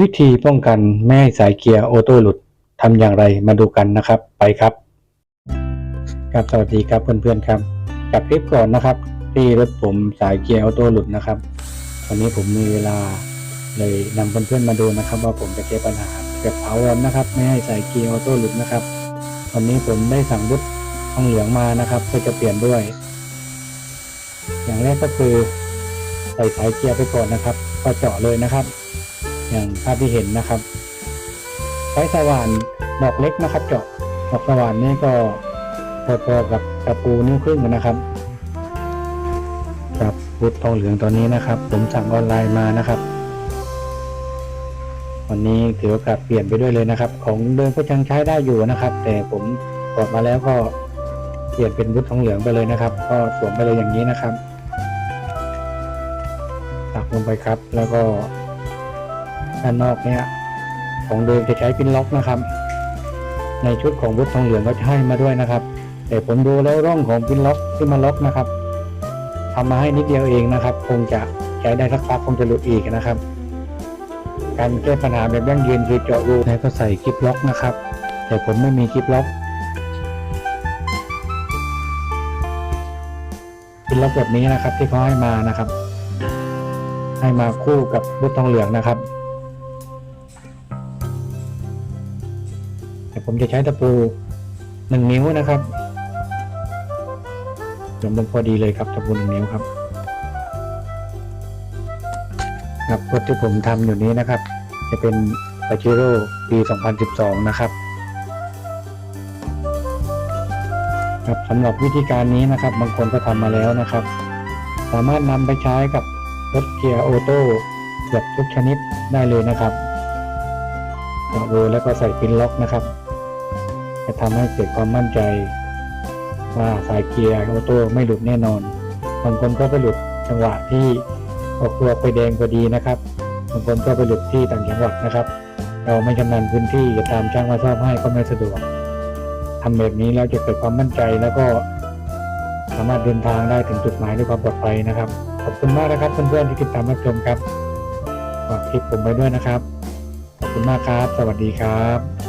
วิธีป้องกันไม่ให้สายเกียร์ออโต้หลุดทำอย่างไรมาดูกันนะครับไปครับครับสวัสดีครับเพื่อนๆครับจากคลิปก่อนนะครับ ที่รถผมสายเกียร์ออโต้หลุดนะครับวันนี้ผมมีเวลาเลยนำเพื่อนๆมาดูนะครับ ว่าผมจะแก้ปัญหาแบบเผาวนนะครับ ไม่ให้สายเกียร์ออโต้หลุดนะครับวันนี้ผมได้สั่งบุตทองเหลืองมานะครับเพื่อจะเปลี่ยนด้วย อย่างแรกก็คือใส่สายเกียร์ไปก่อนนะครับก็เจาะเลยนะครับ อย่างภาพที่เห็นนะครับใช้สว่านดอกเล็กนะครับ เจาะดอกสว่านนี่ก็พอๆกับตะปูนิ้วครึ่งนะครับกับพุททองเหลืองตอนนี้นะครับ ผมสั่งออนไลน์มานะครับ วันนี้ถือโอกาสเปลี่ยนไปด้วยเลยนะครับ ของเดิมก็ยังใช้ได้อยู่นะครับ แต่ผมกดมาแล้วก็เปลี่ยนเป็นวุฒทองเหลืองไปเลยนะครับ ก็สวมไปเลยอย่างนี้นะครับ ตักลงไปครับแล้วก็ ด้านนอกเนี่ยของเดิมจะใช้ปิ้นล็อกนะครับ ในชุดของวุฒทองเหลืองก็ให้มาด้วยนะครับ แต่ผมดูแล้วร่องของปิ้นล็อกที่มาล็อกนะครับทำมาให้นิดเดียวเองนะครับ คงจะใช้ได้สักพักคงจะหลุดอีกนะครับ การแก้ปัญหาแบบยั่งยืนคือเจาะรูแล้วก็ใส่กิฟล็อกนะครับ แต่ผมไม่มีกิฟล็อกปิ้นล็อกแบบนี้นะครับที่เขาให้มานะครับ ให้มาคู่กับวุฒทองเหลืองนะครับ แต่ผมจะใช้ตะปูหนึ่งนิ้วนะครับยมลงพอดีเลยครับตะปูหนึ่งนิ้วครับ ครับรถที่ผมทำอยู่นี้นะครับ จะเป็นปาจิโร่ปี 2012 นะครับครับสำหรับวิธีการนี้นะครับ บางคนก็ทำมาแล้วนะครับ สามารถนำไปใช้กับรถเกียร์ออโต้เกือบทุกชนิดได้เลยนะครับเจาะรูแล้วก็ใส่ปินล็อกนะครับ จะทำให้เกิดความมั่นใจ ว่าสายเกียร์ออโต้ไม่หลุดแน่นอน บางคนก็ไปหลุดจังหวะที่ออกตัวไฟแดงพอดีนะครับ บางคนก็ไปหลุดที่ต่างจังหวัดนะครับ เราไม่ชำนาญพื้นที่จะตามช่างมาซ่อมให้ก็ไม่สะดวกทำแบบนี้แล้วจะเกิดความมั่นใจแล้วก็สามารถเดินทางได้ถึงจุดหมายด้วยความปลอดภัยนะครับ ขอบคุณมากนะครับเพื่อนๆที่ติดตามรับชมครับฝากคลิปผมไปด้วยนะครับ ขอบคุณมากครับ สวัสดีครับ